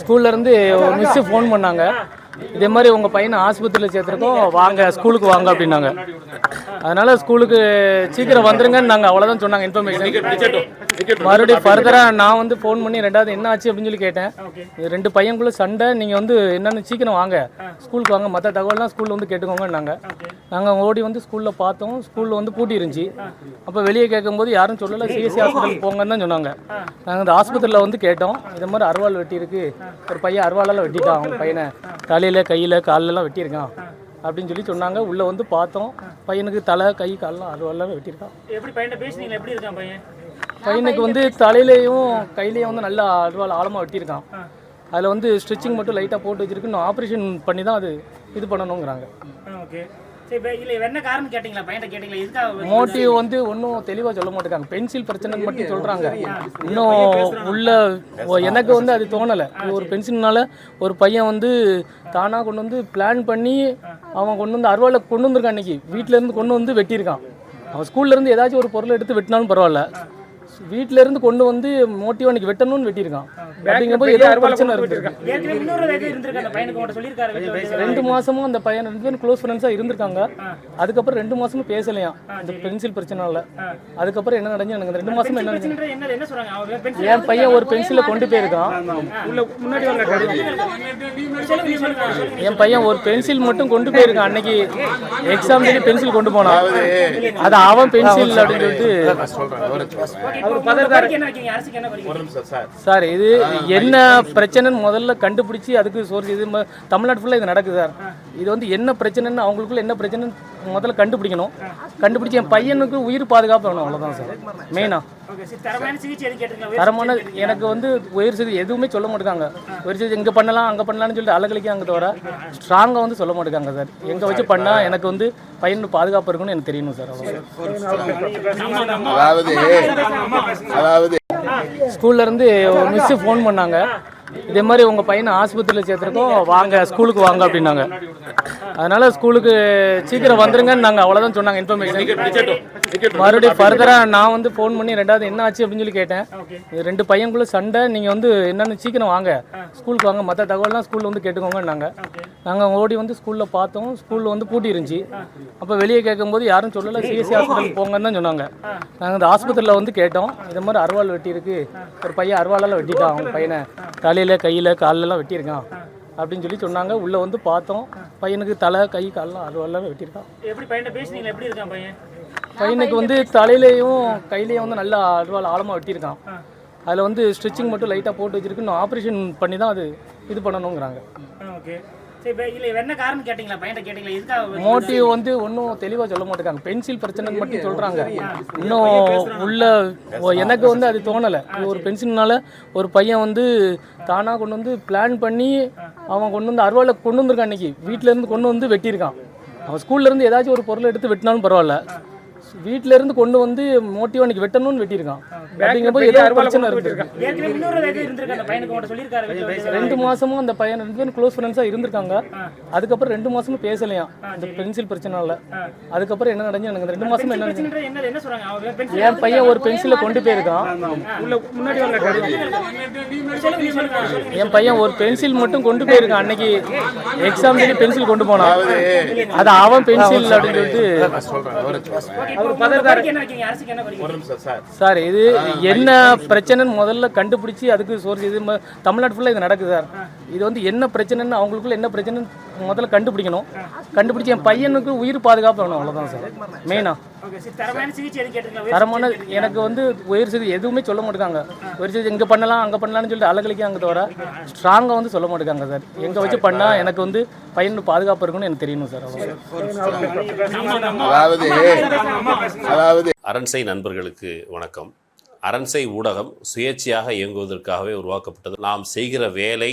ஸ்கூல்ல இருந்து ஒரு மிஸ் ஃபோன் பண்ணாங்க. இதே மாதிரி உங்கள் பையனை ஆஸ்பத்திரியில் சேர்த்துருக்கோம் வாங்க ஸ்கூலுக்கு வாங்க அப்படின்னாங்க. அதனால ஸ்கூலுக்கு சீக்கிரம் வந்துருங்கன்னு நாங்கள் அவ்வளோதான் சொன்னாங்க இன்ஃபர்மேஷன் மறுபடியும் ஃபர்தராக நான் வந்து ஃபோன் பண்ணி ரெண்டாவது என்ன ஆச்சு அப்படின்னு சொல்லி கேட்டேன். இது ரெண்டு பையனுக்குள்ள சண்டை நீங்கள் வந்து என்னென்னு சீக்கிரம் வாங்க. ஸ்கூலுக்கு வாங்க மற்ற தகவல்லாம் ஸ்கூலில் வந்து கேட்டுக்கோங்கன்னாங்க. நாங்கள் ஓடி வந்து ஸ்கூலில் பார்த்தோம். ஸ்கூலில் வந்து பூட்டி இருந்துச்சு. அப்போ வெளியே கேட்கும்போது யாரும் சொல்லலை சிஎஸ்சி ஹாஸ்பிட்டல் போங்கன்னு தான் சொன்னாங்க. நாங்கள் அந்த ஆஸ்பத்திரியில் வந்து கேட்டோம். இது மாதிரி அருவாள் வெட்டி இருக்கு ஒரு பையன் அருவாளால் வெட்டிட்டான். அவங்க பையனை தலையில் கையில் கால்லெல்லாம் வெட்டியிருக்கான். அப்படின்னு சொல்லி சொன்னாங்க. உள்ளே வந்து பார்த்தோம். பையனுக்கு தலை கை கால்லாம் அருவாலாம் வெட்டியிருக்கான். எப்படி பையன் பேசுனீங்களா? எப்படி இருக்கான் பையன்? பையனுக்கு வந்து தலையிலையும் கையிலையும் வந்து நல்லா அருவாள் ஆழமாக வெட்டியிருக்கான். அதில் வந்து ஸ்டிச்சிங் மட்டும் லைட்டாக போட்டு வச்சிருக்கு இன்னும் ஆப்ரேஷன் பண்ணி தான் அது இது பண்ணணுங்கிறாங்க. ஓகே சரி இப்போ இல்லை என்ன காரணம் கேட்டிங்களா? பையன்ட்ட கேட்டிங்களா? எதுக்காக மோட்டிவ் வந்து ஒன்றும் தெளிவாக சொல்ல மாட்டேங்காங்க. பென்சில் பிரச்சனைன்னு மட்டும் சொல்கிறாங்க இன்னும் உள்ள எனக்கு வந்து அது தோணலை. ஒரு பென்சில்னால ஒரு பையன் வந்து தானாக கொண்டு வந்து பிளான் பண்ணி அவன் கொண்டு வந்து அருவாளை கொண்டு வந்திருக்கான் அன்னைக்கு வீட்ல இருந்து கொண்டு வந்து வெட்டியிருக்கான். அவன் ஸ்கூல்ல இருந்து ஏதாச்சும் ஒரு பொருளை எடுத்து வெட்டினாலும் பரவாயில்ல. வீட்ல இருந்து கொண்டு வந்து மோட்டிவ் வெட்டணும்னு வெட்டியிருக்கான். அப்படிங்கும்போது ஏதோ ஒரு பிரச்சனை இருந்திருக்கு. அந்த. ரெண்டு மாசமும் அந்த பையன் ரெண்டு பேரும் க்ளோஸ் ஃப்ரெண்ட்ஸாக இருந்திருக்காங்க. அதுக்கப்புறம் ரெண்டு மாசமும் பேசலையாம். இந்த பென்சில் பிரச்சனால அதுக்கப்புறம் என்ன நடந்துச்சு எனக்கு இந்த ரெண்டு மாசமும் என்ன நடந்துச்சு? பிரச்சனைன்றது என்ன என்ன சொல்றாங்க? அவன் பென்சில் என் பையன் ஒரு பென்சிலை கொண்டு போயிருக்கான். என் பையன் ஒரு பென்சில் மட்டும் கொண்டு போயிருக்கான். அன்னைக்கு எக்ஸாம் பென்சில் கொண்டு போனான். அது அவன் பென்சில் அப்படின்னு சொல்லிட்டு சார். இது என்ன பிரச்சனைன்னு முதல்ல கண்டுபிடிச்சி அதுக்கு சோர்ஸ் இது தமிழ்நாடு ஃபுல்லாக இது நடக்குது சார். இது வந்து என்ன பிரச்சனைன்னு அவங்களுக்குள்ள என்ன பிரச்சனைன்னு முதல்ல கண்டுபிடிக்கணும். கண்டுபிடிச்சி என் பையனுக்கு உயிர் பாதுகாப்பு வேணும் அவ்வளோதான் சார். மெயினாக தரமான சிகிச்சை எனக்கு வந்து உயிர் செய்தி எதுவுமே சொல்ல மாட்டாங்க உயிர் செய்தி இங்கே பண்ணலாம் அங்கே பண்ணலாம்னு சொல்லிட்டு அலகலிக்காங்க தவிர ஸ்ட்ராங்காக வந்து சொல்ல மாட்டாங்க சார். எங்கே வச்சு பண்ணால் எனக்கு வந்து பையனுக்கு பாதுகாப்பு இருக்குன்னு எனக்கு தெரியணும் சார் அவ்வளோ அதாவது அதாவது. ஸ்கூல்ல இருந்து ஒரு மிஸ் ஃபோன் பண்ணாங்க. இதே மாதிரி உங்கள் பையனை ஆஸ்பத்திரியில் சேர்த்துருக்கோம். வாங்க ஸ்கூலுக்கு வாங்க அப்படின்னாங்க. அதனால ஸ்கூலுக்கு சீக்கிரம் வந்துருங்கன்னு நாங்கள் அவ்வளோதான் சொன்னாங்க இன்ஃபர்மேஷன் மறுபடியும் ஃபர்தராக நான் வந்து ஃபோன் பண்ணி ரெண்டாவது என்ன ஆச்சு? அப்படின்னு சொல்லி கேட்டேன். ரெண்டு பையனுக்குள்ள சண்டை. நீங்கள் வந்து என்னென்னு சீக்கிரம் வாங்க. ஸ்கூலுக்கு வாங்க. மற்ற தகவல்லாம் ஸ்கூலில் வந்து கேட்டுக்கோங்கன்னாங்க. நாங்கள் ஓடி வந்து ஸ்கூலில் பார்த்தோம். ஸ்கூலில் வந்து பூட்டி இருந்துச்சு. அப்போ வெளியே கேட்கும்போது யாரும் சொல்லலை. சிஎஸ்சி ஹாஸ்பிட்டல் போங்கன்னு தான் சொன்னாங்க. நாங்கள் அந்த ஆஸ்பத்திரியில் வந்து கேட்டோம். இது மாதிரி அருவாள் வெட்டி இருக்கு ஒரு பையன் அருவாளால் வெட்டிட்டான். அவங்க பையனை. தலையில் கையில் கால்லெல்லாம் வெட்டியிருக்கான் அப்படின்னு சொல்லி சொன்னாங்க. உள்ளே வந்து பார்த்தோம். பையனுக்கு தலை கை கால்லாம் அருவாலாம் வெட்டியிருக்கான். எப்படி பையன் பேசுனீங்களா? எப்படி இருக்கான் பையன்? பையனுக்கு வந்து தலையிலையும் கையிலையும் வந்து நல்லா அருவாள் ஆழமாக வெட்டியிருக்கான். அதில் வந்து ஸ்டிச்சிங் மட்டும் லைட்டாக போட்டு வச்சிருக்கு இன்னும் ஆப்ரேஷன் பண்ணி தான் அது இது பண்ணணுங்கிறாங்க. ஓகே. சரி இப்போ இல்லை என்ன காரணம் கேட்டிங்களா? பையன்ட்ட கேட்டிங்களா? எதுக்காக மோட்டிவ் வந்து ஒன்றும் தெளிவாக சொல்ல மாட்டேங்காங்க பென்சில் பிரச்சனைன்னு மட்டும் சொல்கிறாங்க இன்னும் உள்ள எனக்கு வந்து அது தோணலை. ஒரு பென்சில்னால ஒரு பையன் வந்து தானாக கொண்டு வந்து பிளான் பண்ணி அவன் கொண்டு வந்து அருவாளை கொண்டு வந்திருக்கான் அன்னைக்கு வீட்ல இருந்து கொண்டு வந்து வெட்டியிருக்கான். அவன் ஸ்கூல்ல இருந்து ஏதாச்சும் ஒரு பொருளை எடுத்து வெட்டினாலும் பரவாயில்ல. வீட்ல இருந்து கொண்டு வந்து மோட்டிவ் அன்னைக்கு வெட்டணும்னு வெட்டியிருக்கான். அப்படிங்கும்போது ஏதோ பிரச்சனை அந்த வந்து. ரெண்டு மாசமும் அந்த பையன் ரெண்டு பேரும் க்ளோஸ் ஃப்ரெண்ட்ஸாக இருந்திருக்காங்க. அதுக்கப்புறம் ரெண்டு மாசமும் பேசலையாம் இந்த பென்சில் பிரச்சனால அதுக்கப்புறம் என்ன நடந்துச்சு? எனக்கு ரெண்டு மாசம் என்ன நடந்துச்சு? பிரச்சனைன்றது என்ன என்ன சொல்றாங்க? அவன் பென்சில் என் பையன் ஒரு பென்சிலை கொண்டு போயிருக்கான். என் பையன் ஒரு பென்சில் மட்டும் கொண்டு போயிருக்கான். அன்னைக்கு எக்ஸாம் பென்சில் கொண்டு போனான். அது அவன் பென்சில் அப்படின்னு சொல்லிட்டு சார் இது என்ன பிரச்சனைன்னு முதல்ல கண்டுபிடிச்சி அதுக்கு சோர்ஸ் இது தமிழ்நாடு ஃபுல்லாக இது நடக்குது சார். இது வந்து என்ன பிரச்சனைன்னு அவங்களுக்குள்ள என்ன பிரச்சனைன்னு முதல்ல கண்டுபிடிக்கணும். கண்டுபிடிச்சி என் பையனுக்கு உயிர் பாதுகாப்பு வேணும் அவ்வளோதான் சார். மெயினாக தரமான சிகிச்சை எனக்கு வந்து உயிர் செய்தி எதுவுமே சொல்ல மாட்டாங்க உயிர் செய்தி இங்கே பண்ணலாம் அங்கே பண்ணலாம்னு சொல்லிட்டு அலகலிக்காங்க தவிர ஸ்ட்ராங்காக வந்து சொல்ல மாட்டாங்க சார். எங்கே வச்சு பண்ணால் எனக்கு வந்து பையனுக்கு பாதுகாப்பு இருக்குன்னு எனக்கு தெரியணும் சார் அவ்வளோ அதாவது அதாவது. அரண்சை நண்பர்களுக்கு வணக்கம். அரண்சை ஊடகம் சுயேட்சையாக இயங்குவதற்காகவே உருவாக்கப்பட்டது. நாம் செய்கிற வேலை